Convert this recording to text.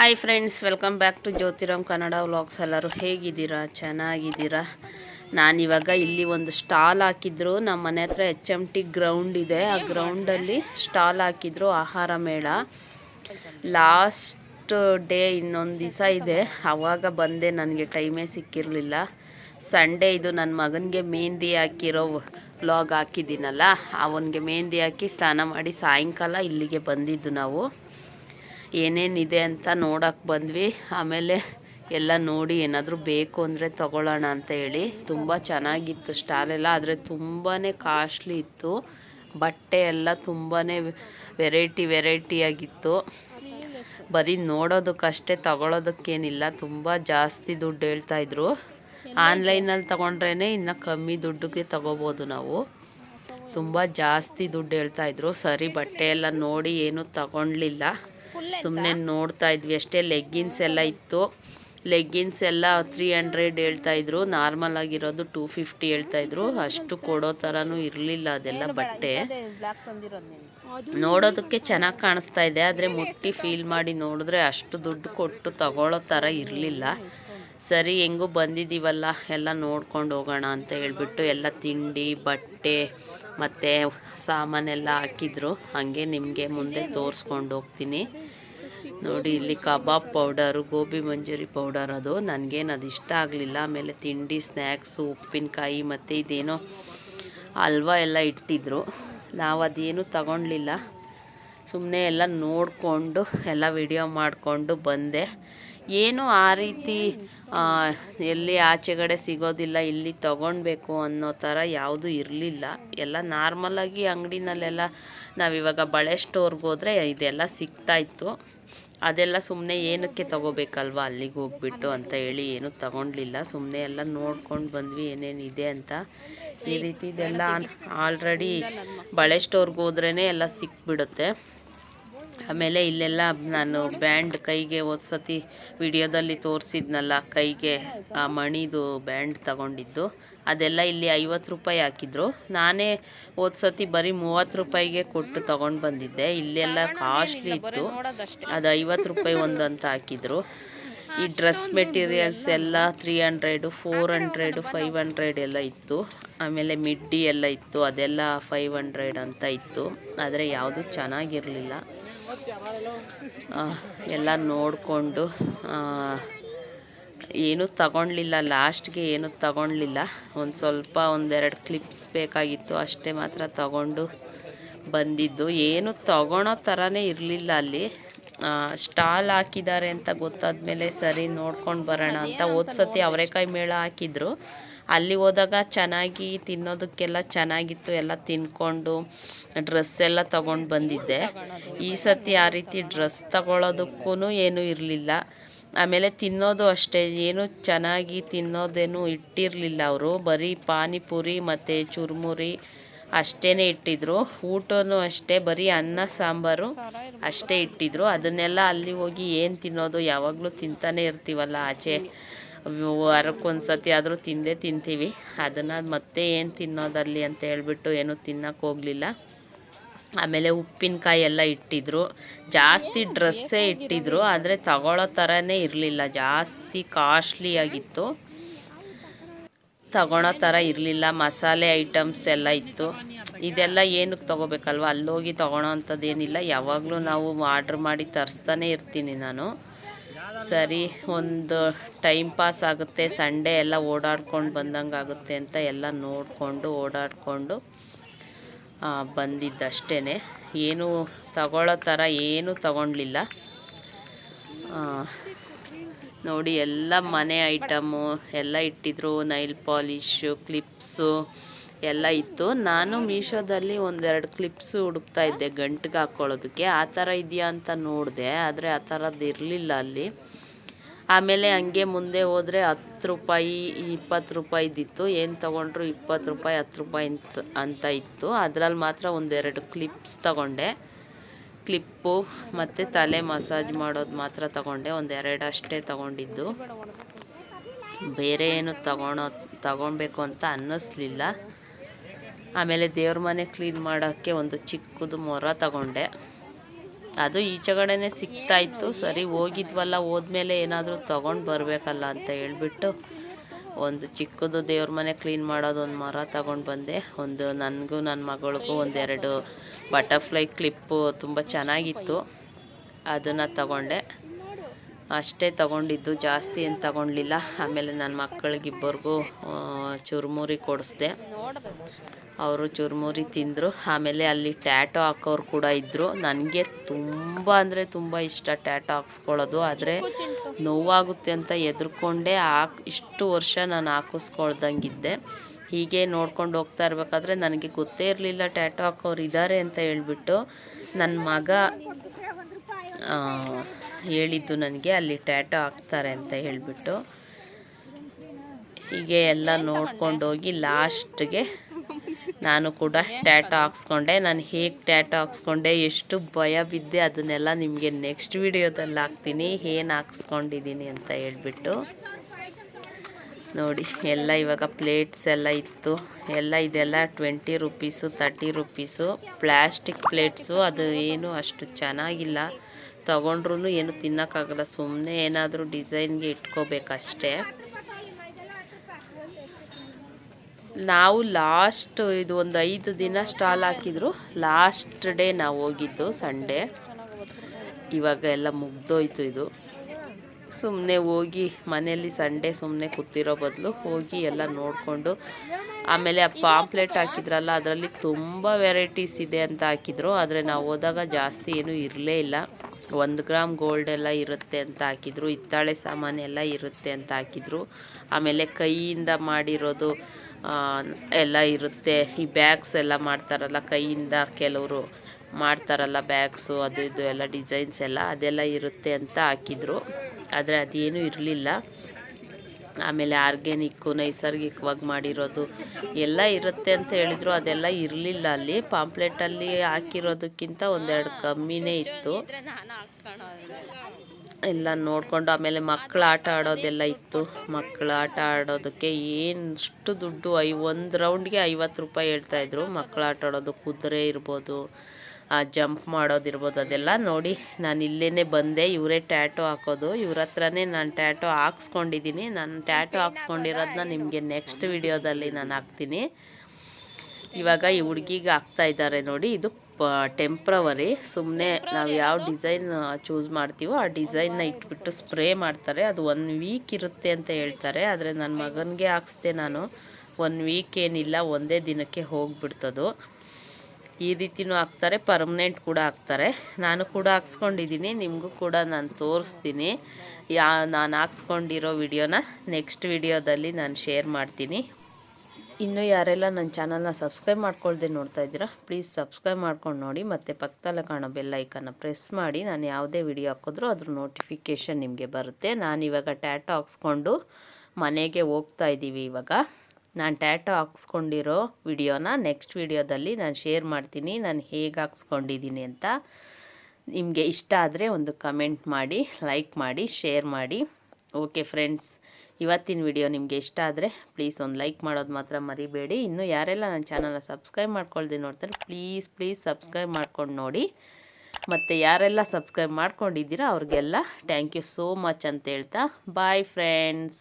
Hi friends welcome back to Jyothiram Kannada vlogs ಎಲ್ಲರೂ ಹೇಗಿದ್ದೀರಾ? ಚೆನ್ನಾಗಿದ್ದೀರಾ? ನಾನಿವಾಗ ಇಲ್ಲಿ ಒಂದು ಸ್ಟಾಲ್ ಹಾಕಿದ್ರು. ನಮ್ಮ ಮನೆ ಹತ್ರ ಎಚ್ ಎಂ ಟಿ ಗ್ರೌಂಡ್ ಇದೆ. ಆ ಗ್ರೌಂಡಲ್ಲಿ ಸ್ಟಾಲ್ ಹಾಕಿದ್ರು. ಆಹಾರ ಮೇಳ. ಲಾಸ್ಟ್ ಡೇ ಇನ್ನೊಂದು ದಿವಸ ಇದೆ. ಆವಾಗ ಬಂದೆ. ನನಗೆ ಟೈಮೇ ಸಿಕ್ಕಿರಲಿಲ್ಲ. ಸಂಡೇ ಇದು ನನ್ನ ಮಗನಿಗೆ ಮೆಹಂದಿ ಹಾಕಿರೋ ವ್ಲಾಗ್ ಹಾಕಿದ್ದೀನಲ್ಲ. ಅವನಿಗೆ ಮೆಹಂದಿ ಹಾಕಿ ಸ್ನಾನ ಮಾಡಿ ಸಾಯಂಕಾಲ ಇಲ್ಲಿಗೆ ಬಂದಿದ್ದು ನಾವು. ಏನೇನಿದೆ ಅಂತ ನೋಡೋಕ್ಕೆ ಬಂದ್ವಿ. ಆಮೇಲೆ ಎಲ್ಲ ನೋಡಿ ಏನಾದರೂ ಬೇಕು ಅಂದರೆ ತಗೊಳ್ಳೋಣ ಅಂತ ಹೇಳಿ. ತುಂಬ ಚೆನ್ನಾಗಿತ್ತು ಸ್ಟಾಲೆಲ್ಲ ಆದರೆ ತುಂಬಾ ಕಾಸ್ಟ್ಲಿ ಇತ್ತು. ಬಟ್ಟೆ ಎಲ್ಲ ತುಂಬಾ ವೆರೈಟಿ ವೆರೈಟಿಯಾಗಿತ್ತು ಬರೀ ನೋಡೋದಕ್ಕಷ್ಟೇ ತಗೊಳ್ಳೋದಕ್ಕೇನಿಲ್ಲ ತುಂಬ ಜಾಸ್ತಿ ದುಡ್ಡು ಹೇಳ್ತಾಯಿದ್ರು ಆನ್ಲೈನಲ್ಲಿ ತೊಗೊಂಡ್ರೇ ಇನ್ನು ಕಮ್ಮಿ ದುಡ್ಡಿಗೆ ತಗೋಬೋದು ನಾವು. ತುಂಬ ಜಾಸ್ತಿ ದುಡ್ಡು ಹೇಳ್ತಾಯಿದ್ರು ಸರಿ, ಬಟ್ಟೆ ಎಲ್ಲ ನೋಡಿ ಏನೂ ತಗೊಳ್ಲಿಲ್ಲ ಸುಮ್ಮನೆ ನೋಡ್ತಾ ಇದ್ವಿ ಅಷ್ಟೇ ಲೆಗ್ಗಿನ್ಸ್ ಎಲ್ಲ ಇತ್ತು. ಲೆಗ್ಗಿನ್ಸ್ ಎಲ್ಲ ತ್ರೀ ಹಂಡ್ರೆಡ್ ಹೇಳ್ತಾಯಿದ್ರು ನಾರ್ಮಲ್ ಆಗಿರೋದು ಟೂ ಫಿಫ್ಟಿ ಹೇಳ್ತಾಯಿದ್ರು ಅಷ್ಟು ಕೊಡೋ ಥರನೂ ಇರಲಿಲ್ಲ ಅದೆಲ್ಲ ಬಟ್ಟೆ. ನೋಡೋದಕ್ಕೆ ಚೆನ್ನಾಗಿ ಕಾಣಿಸ್ತಾ ಇದೆ ಆದರೆ ಮುಟ್ಟಿ ಫೀಲ್ ಮಾಡಿ ನೋಡಿದ್ರೆ ಅಷ್ಟು ದುಡ್ಡು ಕೊಟ್ಟು ತಗೊಳ್ಳೋ ಥರ ಇರಲಿಲ್ಲ. ಸರಿ, ಹೆಂಗೂ ಬಂದಿದ್ದೀವಲ್ಲ ಎಲ್ಲ ನೋಡ್ಕೊಂಡು ಹೋಗೋಣ ಅಂತ ಹೇಳ್ಬಿಟ್ಟು ಎಲ್ಲ ತಿಂಡಿ, ಬಟ್ಟೆ ಮತ್ತು ಸಾಮಾನೆಲ್ಲ ಹಾಕಿದ್ರು. ಹಾಗೆ ನಿಮಗೆ ಮುಂದೆ ತೋರಿಸ್ಕೊಂಡು ಹೋಗ್ತೀನಿ. ನೋಡಿ, ಇಲ್ಲಿ kebab powder, gobi manchurian powder ಅದು. ನನಗೇನು ಅದು ಇಷ್ಟ ಆಗಲಿಲ್ಲ. ಆಮೇಲೆ ತಿಂಡಿ ಸ್ನ್ಯಾಕ್ಸು ಉಪ್ಪಿನಕಾಯಿ ಮತ್ತು ಇದೇನೋ ಹಲ್ವಾ ಎಲ್ಲ ಇಟ್ಟಿದ್ರು. ನಾವು ಅದೇನು ತಗೊಳ್ಲಿಲ್ಲ ಸುಮ್ಮನೆ ಎಲ್ಲ ನೋಡಿಕೊಂಡು, ಎಲ್ಲ ವಿಡಿಯೋ ಮಾಡಿಕೊಂಡು ಬಂದೆ. ಏನು ಆ ರೀತಿ ಎಲ್ಲಿ ಆಚೆಗಡೆ ಸಿಗೋದಿಲ್ಲ, ಇಲ್ಲಿ ತಗೊಳ್ಬೇಕು ಅನ್ನೋ ಥರ ಯಾವುದೂ ಇರಲಿಲ್ಲ. ಎಲ್ಲ ನಾರ್ಮಲಾಗಿ ಅಂಗಡಿನಲ್ಲೆಲ್ಲ ನಾವಿವಾಗ ಬಳೆ ಸ್ಟೋರ್ಗೆ ಹೋದರೆ ಇದೆಲ್ಲ ಸಿಗ್ತಾಯಿತ್ತು ಅದೆಲ್ಲ ಸುಮ್ಮನೆ ಏನಕ್ಕೆ ತೊಗೋಬೇಕಲ್ವ ಅಲ್ಲಿಗೆ ಹೋಗ್ಬಿಟ್ಟು ಅಂತ ಹೇಳಿ ಏನೂ ತಗೊಂಡ್ಲಿಲ್ಲ. ಸುಮ್ಮನೆ ಎಲ್ಲ ನೋಡ್ಕೊಂಡು ಬಂದ್ವಿ ಏನೇನಿದೆ ಅಂತ. ಈ ರೀತಿ ಇದೆಲ್ಲ ಆಲ್ರೆಡಿ ಬಳೆ ಸ್ಟೋರ್ಗೆ ಹೋದ್ರೇ ಎಲ್ಲ ಸಿಕ್ಬಿಡುತ್ತೆ. ಆಮೇಲೆ ಇಲ್ಲೆಲ್ಲ ನಾನು ಬ್ಯಾಂಡ್ ಕೈಗೆ ಸತಿ ವಿಡಿಯೋದಲ್ಲಿ ತೋರಿಸಿದ್ನಲ್ಲ, ಕೈಗೆ ಆ ಮಣಿದು ಬ್ಯಾಂಡ್ ತಗೊಂಡಿದ್ದು. ಅದೆಲ್ಲ ಇಲ್ಲಿ ಐವತ್ತು ರೂಪಾಯಿ ಹಾಕಿದ್ರು. ನಾನೇ ಸತಿ ಬರೀ ಮೂವತ್ತು ರೂಪಾಯಿಗೆ ಕೊಟ್ಟು ತೊಗೊಂಡು ಬಂದಿದ್ದೆ. ಇಲ್ಲೆಲ್ಲ ಕಾಸ್ಟ್ಲಿ ಇತ್ತು. ಅದು ಐವತ್ತು ರೂಪಾಯಿ ಒಂದು ಅಂತ ಹಾಕಿದ್ರು. ಈ ಡ್ರೆಸ್ ಮೆಟೀರಿಯಲ್ಸ್ ಎಲ್ಲ three hundred, four hundred, five hundred ಎಲ್ಲ ಇತ್ತು. ಆಮೇಲೆ ಮಿಡ್ಡಿ ಎಲ್ಲ ಇತ್ತು. ಅದೆಲ್ಲ ಫೈವ್ ಹಂಡ್ರೆಡ್ ಅಂತ ಇತ್ತು. ಆದರೆ ಯಾವುದು ಚೆನ್ನಾಗಿರಲಿಲ್ಲ. ಎಲ್ಲ ನೋಡಿಕೊಂಡು ಏನೂ ತಗೊಳ್ಲಿಲ್ಲ ಲಾಸ್ಟ್ಗೆ ಏನೂ ತಗೊಳ್ಲಿಲ್ಲ ಒಂದು ಸ್ವಲ್ಪ ಒಂದೆರಡು ಕ್ಲಿಪ್ಸ್ ಬೇಕಾಗಿತ್ತು, ಅಷ್ಟೇ ಮಾತ್ರ ತಗೊಂಡು ಬಂದಿದ್ದು. ಏನು ತಗೊಳೋ ಥರನೇ ಇರಲಿಲ್ಲ ಅಲ್ಲಿ. ಸ್ಟಾಲ್ ಹಾಕಿದ್ದಾರೆ ಅಂತ ಗೊತ್ತಾದ ಮೇಲೆ ಸರಿ ನೋಡ್ಕೊಂಡು ಬರೋಣ ಅಂತ ಓದ್ಸತಿ ಅವರೆಕಾಯಿ ಮೇಳ ಹಾಕಿದ್ರು. ಅಲ್ಲಿ ಹೋದಾಗ ಚೆನ್ನಾಗಿ ತಿನ್ನೋದಕ್ಕೆಲ್ಲ ಚೆನ್ನಾಗಿತ್ತು, ಎಲ್ಲ ತಿನ್ಕೊಂಡು ಡ್ರೆಸ್ ಎಲ್ಲ ತಗೊಂಡು ಬಂದಿದ್ದೆ. ಈ ಸತಿ ಆ ರೀತಿ ಡ್ರೆಸ್ ತಗೊಳ್ಳೋದಕ್ಕೂ ಏನೂ ಇರಲಿಲ್ಲ. ಆಮೇಲೆ ತಿನ್ನೋದು ಅಷ್ಟೇ, ಏನು ಚೆನ್ನಾಗಿ ತಿನ್ನೋದೇನು ಇಟ್ಟಿರಲಿಲ್ಲ ಅವರು. ಬರೀ ಪಾನಿಪುರಿ ಮತ್ತು ಚುರುಮುರಿ ಅಷ್ಟೇ ಇಟ್ಟಿದ್ರು. ಊಟನೂ ಅಷ್ಟೇ, ಬರೀ ಅನ್ನ, ಸಾಂಬಾರು ಅಷ್ಟೇ ಇಟ್ಟಿದ್ರು. ಅದನ್ನೆಲ್ಲ ಅಲ್ಲಿ ಹೋಗಿ ಏನು ತಿನ್ನೋದು ಯಾವಾಗಲೂ ತಿಂತಾನೆ ಇರ್ತೀವಲ್ಲ ಆಚೆ. ವಾರಕ್ಕೊಂದು ಸತಿ ಆದರೂ ತಿಂದೇ ತಿಂತೀವಿ. ಅದನ್ನು ಮತ್ತೆ ಏನು ತಿನ್ನೋದಲ್ಲಿ ಅಂತ ಹೇಳಿಬಿಟ್ಟು ಏನೂ ಹೋಗಲಿಲ್ಲ. ಆಮೇಲೆ ಉಪ್ಪಿನಕಾಯಿ ಎಲ್ಲ ಇಟ್ಟಿದ್ರು. ಜಾಸ್ತಿ ಡ್ರೆಸ್ಸೇ ಇಟ್ಟಿದ್ರು. ಆದರೆ ತಗೊಳ್ಳೋ ಥರನೇ ಇರಲಿಲ್ಲ. ಜಾಸ್ತಿ ಕಾಸ್ಟ್ಲಿಯಾಗಿತ್ತು ತಗೊಳೋ ಥರ ಇರಲಿಲ್ಲ. ಮಸಾಲೆ ಐಟಮ್ಸ್ ಎಲ್ಲ ಇತ್ತು. ಇದೆಲ್ಲ ಏನಕ್ಕೆ ತೊಗೋಬೇಕಲ್ವ? ಅಲ್ಲೋಗಿ ತೊಗೊಳೋ ಅಂಥದ್ದೇನಿಲ್ಲ ಯಾವಾಗಲೂ ನಾವು ಆರ್ಡ್ರ್ ಮಾಡಿ ತರಿಸ್ತಾನೆ ಇರ್ತೀನಿ ನಾನು. ಸರಿ, ಒಂದು ಟೈಮ್ ಪಾಸ್ ಆಗುತ್ತೆ ಸಂಡೇ ಎಲ್ಲ ಓಡಾಡ್ಕೊಂಡು ಬಂದಂಗೆ ಆಗುತ್ತೆ ಅಂತ ಎಲ್ಲ ನೋಡಿಕೊಂಡು, ಓಡಾಡಿಕೊಂಡು ಬಂದಿದ್ದಷ್ಟೇ ಏನು ತಗೊಳ್ಳೋ ಥರ ಏನೂ ತಗೊಳ್ಲಿಲ್ಲ ನೋಡಿ, ಎಲ್ಲ ಮನೆ ಐಟಮು ಎಲ್ಲ ಇಟ್ಟಿದ್ರು ನೈಲ್ ಪಾಲಿಶು ಕ್ಲಿಪ್ಸು ಎಲ್ಲ ಇತ್ತು. ನಾನು ಮೀಶೋದಲ್ಲಿ ಒಂದೆರಡು ಕ್ಲಿಪ್ಸು ಹುಡುಕ್ತಾ ಇದ್ದೆ ಗಂಟಿಗೆ ಹಾಕ್ಕೊಳ್ಳೋದಕ್ಕೆ ಆ ಥರ ಇದೆಯಾ ಅಂತ ನೋಡಿದೆ, ಆದರೆ ಆ ಥರದ್ದು ಇರಲಿಲ್ಲ ಅಲ್ಲಿ. ಆಮೇಲೆ ಹಂಗೆ ಮುಂದೆ ಹೋದರೆ ಹತ್ತು ರೂಪಾಯಿ, ಇಪ್ಪತ್ತು ರೂಪಾಯಿದಿತ್ತು ಏನು ತೊಗೊಂಡ್ರು ಇಪ್ಪತ್ತು ರೂಪಾಯಿ, ಹತ್ತು ರೂಪಾಯಿ ಅಂತ ಅಂತ ಇತ್ತು. ಅದರಲ್ಲಿ ಮಾತ್ರ ಒಂದೆರಡು ಕ್ಲಿಪ್ಸ್ ತಗೊಂಡೆ. ಕ್ಲಿಪ್ಪು ಮತ್ತು ತಲೆ ಮಸಾಜ್ ಮಾಡೋದು ಮಾತ್ರ ತಗೊಂಡೆ. ಒಂದೆರಡು ಅಷ್ಟೇ ತಗೊಂಡಿದ್ದು. ಬೇರೆ ಏನು ತಗೊಳೋ, ತಗೊಳ್ಬೇಕು ಅಂತ ಅನ್ನಿಸ್ಲಿಲ್ಲ. ಆಮೇಲೆ ದೇವ್ರ ಮನೆ ಕ್ಲೀನ್ ಮಾಡೋಕ್ಕೆ ಒಂದು ಚಿಕ್ಕದು ಮೊರ ತಗೊಂಡೆ. ಅದು ಈಚೆಗಡೆನೆ ಸಿಗ್ತಾ ಇತ್ತು. ಸರಿ, ಹೋಗಿದ್ವಲ್ಲ, ಹೋದ್ಮೇಲೆ ಏನಾದರೂ ತೊಗೊಂಡು ಬರಬೇಕಲ್ಲ ಅಂತ ಹೇಳ್ಬಿಟ್ಟು ಒಂದು ಚಿಕ್ಕದು ದೇವ್ರ ಮನೆ ಕ್ಲೀನ್ ಮಾಡೋದು ಒಂದು ಮರ ತಗೊಂಡು ಬಂದೆ. ಒಂದು ನನಗೂ ನನ್ನ ಮಗಳಿಗೂ ಒಂದೆರಡು ಬಟರ್ಫ್ಲೈ ಕ್ಲಿಪ್ಪು ತುಂಬ ಚೆನ್ನಾಗಿತ್ತು. ಅದನ್ನು ತಗೊಂಡೆ. ಅಷ್ಟೇ ತಗೊಂಡಿದ್ದು. ಜಾಸ್ತಿ ಏನು ತಗೊಳ್ಲಿಲ್ಲ ಆಮೇಲೆ ನನ್ನ ಮಕ್ಕಳಿಗಿಬ್ಬರಿಗೂ ಚುರುಮುರಿ ಕೊಡಿಸ್ದೆ. ಅವರು ಚುರುಮುರಿ ತಿಂದರು. ಆಮೇಲೆ ಅಲ್ಲಿ ಟ್ಯಾಟೋ ಹಾಕೋರು ಕೂಡ ಇದ್ದರು ನನಗೆ ತುಂಬ ಅಂದರೆ ತುಂಬ ಇಷ್ಟ ಟ್ಯಾಟೋ ಹಾಕ್ಸ್ಕೊಳ್ಳೋದು. ಆದರೆ ನೋವಾಗುತ್ತೆ ಅಂತ ಎದುರ್ಕೊಂಡೆ ಹಾಕ್, ಇಷ್ಟು ವರ್ಷ ನಾನು ಹಾಕಿಸ್ಕೊಳ್ದಂಗಿದ್ದೆ. ಹೀಗೆ ನೋಡ್ಕೊಂಡು ಹೋಗ್ತಾ ಇರಬೇಕಾದ್ರೆ ನನಗೆ ಗೊತ್ತೇ ಇರಲಿಲ್ಲ ಟ್ಯಾಟೋ ಹಾಕೋರು ಇದ್ದಾರೆ ಅಂತ ಹೇಳ್ಬಿಟ್ಟು. ನನ್ನ ಮಗ ಹೇಳಿದ್ದು ನನಗೆ ಅಲ್ಲಿ ಟ್ಯಾಟೋ ಹಾಕ್ತಾರೆ ಅಂತ ಹೇಳಿಬಿಟ್ಟು. ಹೀಗೆ ಎಲ್ಲ ನೋಡ್ಕೊಂಡೋಗಿ ಲಾಸ್ಟ್ಗೆ ನಾನು ಕೂಡ ಟ್ಯಾಟೋ ಹಾಕ್ಸ್ಕೊಂಡೆ. ನಾನು ಹೇಗೆ ಟ್ಯಾಟೋ ಹಾಕ್ಸ್ಕೊಂಡೆ ಎಷ್ಟು ಭಯ ಬಿದ್ದೆ ಅದನ್ನೆಲ್ಲ ನಿಮಗೆ ನೆಕ್ಸ್ಟ್ ವಿಡಿಯೋದಲ್ಲಿ ಹಾಕ್ತೀನಿ. ಏನು ಹಾಕ್ಸ್ಕೊಂಡಿದ್ದೀನಿ ಅಂತ ಹೇಳ್ಬಿಟ್ಟು. ನೋಡಿ ಎಲ್ಲ ಇವಾಗ ಪ್ಲೇಟ್ಸ್ ಎಲ್ಲ ಇತ್ತು. ಎಲ್ಲ ಇದೆಲ್ಲ twenty rupees thirty rupees plastic plates ಅದು ಏನು ಅಷ್ಟು ಚೆನ್ನಾಗಿಲ್ಲ. ತಗೊಂಡ್ರೂ ಏನು ತಿನ್ನೋಕ್ಕಾಗಲ್ಲ. ಸುಮ್ಮನೆ ಏನಾದರೂ ಡಿಸೈನ್ಗೆ ಇಟ್ಕೋಬೇಕಷ್ಟೇ. ನಾವು ಲಾಸ್ಟ್ ಇದು ಒಂದು ಐದು ದಿನ ಸ್ಟಾಲ್ ಹಾಕಿದ್ರು. ಲಾಸ್ಟ್ ಡೇ ನಾವು ಹೋಗಿದ್ದು ಸಂಡೇ ಇವಾಗ ಎಲ್ಲ ಮುಗ್ದೋಯ್ತು ಇದು. ಸುಮ್ಮನೆ ಹೋಗಿ ಮನೆಯಲ್ಲಿ ಸಂಡೇ ಸುಮ್ಮನೆ ಕೂತಿರೋ ಬದಲು ಹೋಗಿ ಎಲ್ಲ ನೋಡಿಕೊಂಡು ಆಮೇಲೆ ಆ ಪಾಂಪ್ಲೆಟ್ ಹಾಕಿದ್ರಲ್ಲ, ಅದರಲ್ಲಿ ತುಂಬ ವೆರೈಟೀಸ್ ಇದೆ ಅಂತ ಹಾಕಿದ್ರು. ಆದರೆ ನಾವು ಹೋದಾಗ ಜಾಸ್ತಿ ಏನೂ ಇರಲೇ ಇಲ್ಲ. ಒಂದು ಗ್ರಾಮ್ ಗೋಲ್ಡ್ ಎಲ್ಲ ಇರುತ್ತೆ ಅಂತ ಹಾಕಿದ್ರು. ಹಿತ್ತಾಳೆ ಸಾಮಾನು ಎಲ್ಲ ಇರುತ್ತೆ ಅಂತ ಹಾಕಿದ್ರು. ಆಮೇಲೆ ಕೈಯಿಂದ ಮಾಡಿರೋದು ಎಲ್ಲ ಇರುತ್ತೆ. ಈ ಬ್ಯಾಗ್ಸ್ ಎಲ್ಲ ಮಾಡ್ತಾರಲ್ಲ, ಕೈಯಿಂದ ಕೆಲವರು ಮಾಡ್ತಾರಲ್ಲ ಬ್ಯಾಗ್ಸು ಅದು ಇದು ಎಲ್ಲ ಡಿಸೈನ್ಸ್ ಎಲ್ಲ, ಅದೆಲ್ಲ ಇರುತ್ತೆ ಅಂತ ಹಾಕಿದ್ರು. ಆದರೆ ಅದೇನೂ ಇರಲಿಲ್ಲ. ಆಮೇಲೆ ಆರ್ಗ್ಯಾನಿಕ್ಕು ನೈಸರ್ಗಿಕವಾಗಿ ಮಾಡಿರೋದು ಎಲ್ಲ ಇರುತ್ತೆ ಅಂತ ಹೇಳಿದ್ರು. ಅದೆಲ್ಲ ಇರಲಿಲ್ಲ ಅಲ್ಲಿ. ಪಾಂಪ್ಲೆಟಲ್ಲಿ ಹಾಕಿರೋದಕ್ಕಿಂತ ಒಂದೆರಡು ಕಮ್ಮಿನೇ ಇತ್ತು. ಎಲ್ಲ ನೋಡಿಕೊಂಡು ಆಮೇಲೆ ಮಕ್ಕಳು ಆಟ ಆಡೋದೆಲ್ಲ ಇತ್ತು. ಮಕ್ಕಳು ಆಟ ಆಡೋದಕ್ಕೆ ಏನಷ್ಟು ದುಡ್ಡು ಐ, ಒಂದು ರೌಂಡ್ಗೆ ಐವತ್ತು ರೂಪಾಯಿ ಹೇಳ್ತಾಯಿದ್ರು ಮಕ್ಕಳು ಆಟ ಆಡೋದು ಕುದುರೆ ಇರ್ಬೋದು, ಆ ಜಂಪ್ ಮಾಡೋದಿರ್ಬೋದು ಅದೆಲ್ಲ ನೋಡಿ ನಾನು ಇಲ್ಲೇ ಬಂದೆ. ಇವರೇ ಟ್ಯಾಟೋ ಹಾಕೋದು. ಇವ್ರ ಹತ್ರನೇ ನಾನು ಟ್ಯಾಟೋ ಹಾಕ್ಸ್ಕೊಂಡಿದ್ದೀನಿ ನಾನು ಟ್ಯಾಟೋ ಹಾಕ್ಸ್ಕೊಂಡಿರೋದನ್ನ ನಿಮಗೆ ನೆಕ್ಸ್ಟ್ ವಿಡಿಯೋದಲ್ಲಿ ನಾನು ಹಾಕ್ತೀನಿ. ಇವಾಗ ಈ ಹುಡುಗಿಗೆ ಹಾಕ್ತಾ ಇದ್ದಾರೆ ನೋಡಿ. ಇದು ಟೆಂಪ್ರವರಿ. ಸುಮ್ಮನೆ ನಾವು ಯಾವ ಡಿಸೈನ್ ಚೂಸ್ ಮಾಡ್ತೀವೋ ಆ ಡಿಸೈನ್ನ ಇಟ್ಬಿಟ್ಟು ಸ್ಪ್ರೇ ಮಾಡ್ತಾರೆ. ಅದು ಒನ್ ವೀಕ್ ಇರುತ್ತೆ ಅಂತ ಹೇಳ್ತಾರೆ. ಆದರೆ ನನ್ನ ಮಗನಿಗೆ ಹಾಕ್ಸ್ದೆ ನಾನು. ಒನ್ ವೀಕ್ ಏನಿಲ್ಲ ಒಂದೇ ದಿನಕ್ಕೆ ಹೋಗ್ಬಿಡ್ತದು. ಈ ರೀತಿನೂ ಹಾಕ್ತಾರೆ ಪರ್ಮನೆಂಟ್ ಕೂಡ ಹಾಕ್ತಾರೆ. ನಾನು ಕೂಡ ಹಾಕ್ಸ್ಕೊಂಡಿದ್ದೀನಿ ನಿಮಗೂ ಕೂಡ ನಾನು ತೋರಿಸ್ತೀನಿ. ಯಾ ನಾನು ಹಾಕ್ಸ್ಕೊಂಡಿರೋ ವಿಡಿಯೋನ ನೆಕ್ಸ್ಟ್ ವಿಡಿಯೋದಲ್ಲಿ ನಾನು ಶೇರ್ ಮಾಡ್ತೀನಿ. ಇನ್ನು ಯಾರೆಲ್ಲ ನನ್ನ ಚಾನಲ್ನ ಸಬ್ಸ್ಕ್ರೈಬ್ ಮಾಡ್ಕೊಳ್ದೆ ನೋಡ್ತಾ ಇದ್ದೀರಾ ಪ್ಲೀಸ್ ಸಬ್ಸ್ಕ್ರೈಬ್ ಮಾಡ್ಕೊಂಡು ನೋಡಿ, ಮತ್ತು ಪಕ್ಕದಲ್ಲೇ ಕಾಣೋ ಬೆಲ್ ಐಕನ್ನ ಪ್ರೆಸ್ ಮಾಡಿ, ನಾನು ಯಾವುದೇ ವಿಡಿಯೋ ಹಾಕಿದ್ರೂ ಅದ್ರ ನೋಟಿಫಿಕೇಷನ್ ನಿಮಗೆ ಬರುತ್ತೆ. ನಾನು ಇವಾಗ ಟ್ಯಾಟೋ ಹಾಕ್ಸ್ಕೊಂಡು ಮನೆಗೆ ಹೋಗ್ತಾ ಇದ್ದೀವಿ ಇವಾಗ. ನಾನು ಟ್ಯಾಟೋ ಹಾಕ್ಸ್ಕೊಂಡಿರೋ ವಿಡಿಯೋನ ನೆಕ್ಸ್ಟ್ ವಿಡಿಯೋದಲ್ಲಿ ನಾನು ಶೇರ್ ಮಾಡ್ತೀನಿ, ನಾನು ಹೇಗೆ ಹಾಕ್ಸ್ಕೊಂಡಿದ್ದೀನಿ ಅಂತ ನಿಮಗೆ ಇಷ್ಟ ಆದರೆ ಒಂದು ಕಮೆಂಟ್ ಮಾಡಿ ಲೈಕ್ ಮಾಡಿ ಶೇರ್ ಮಾಡಿ. ಓಕೆ ಫ್ರೆಂಡ್ಸ್ ಇವತ್ತಿನ ವಿಡಿಯೋ ನಿಮಗೆ ಇಷ್ಟ ಆದರೆ ಪ್ಲೀಸ್ ಒಂದು ಲೈಕ್ ಮಾಡೋದು ಮಾತ್ರ ಮರಿಬೇಡಿ. ಇನ್ನು ಯಾರೆಲ್ಲ ನನ್ನ ಚಾನಲ್ನ ಸಬ್ಸ್ಕ್ರೈಬ್ ಮಾಡ್ಕೊಳ್ದೆ ನೋಡ್ತಾರೆ ಪ್ಲೀಸ್ ಪ್ಲೀಸ್ ಸಬ್ಸ್ಕ್ರೈಬ್ ಮಾಡ್ಕೊಂಡು ನೋಡಿ. ಮತ್ತು ಯಾರೆಲ್ಲ ಸಬ್ಸ್ಕ್ರೈಬ್ ಮಾಡ್ಕೊಂಡಿದ್ದೀರಾ ಅವ್ರಿಗೆಲ್ಲ ಥ್ಯಾಂಕ್ ಯು ಸೋ ಮಚ್ ಅಂತ ಹೇಳ್ತಾ ಬಾಯ್ ಫ್ರೆಂಡ್ಸ್